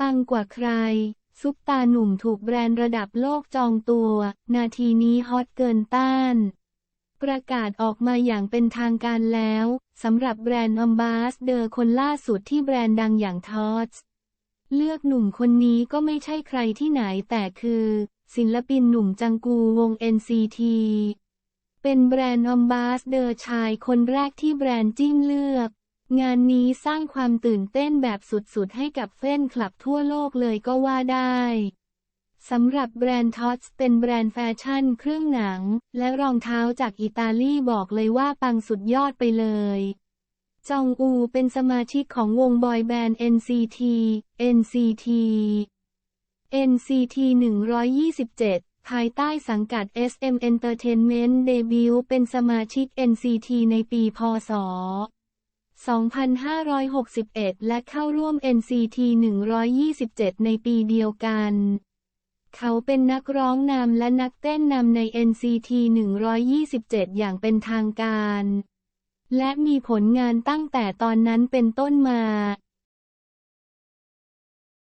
ปังกว่าใคร ซุปตาหนุ่มถูกแบรนด์ระดับโลกจองตัว นาทีนี้ฮอตเกินต้าน ประกาศออกมาอย่างเป็นทางการแล้วสำหรับแบรนด์อัมบาสเดอร์คนล่าสุดที่แบรนด์ดังอย่างทอสเลือกหนุ่มคนนี้ก็ไม่ใช่ใครที่ไหนแต่คือ ศิลปินหนุ่มจังกูวง NCT เป็นแบรนด์อัมบาสเดอร์ชายคนแรกที่แบรนด์จิ้มเลือก งานนี้สร้างความตื่นเต้นแบบสุดๆ ให้กับแฟนคลับทั่วโลกเลยก็ว่าได้สำหรับแบรนด์ทอสเป็นแบรนด์แฟชั่น เครื่องหนัง และรองเท้าจากอิตาลีบอกเลยว่าปังสุดยอดไปเลย จองอูเป็นสมาชิกของวงบอยแบนด์ NCT NCT NCT 127 ภายใต้สังกัด SM Entertainment เดบิวต์เป็นสมาชิก NCT ในปีพศ 2561 และเข้าร่วม NCT 127 ในปีเดียวกัน เขาเป็นนักร้องนำและนักเต้นนำใน NCT 127 อย่างเป็นทางการ และมีผลงานตั้งแต่ตอนนั้นเป็นต้นมา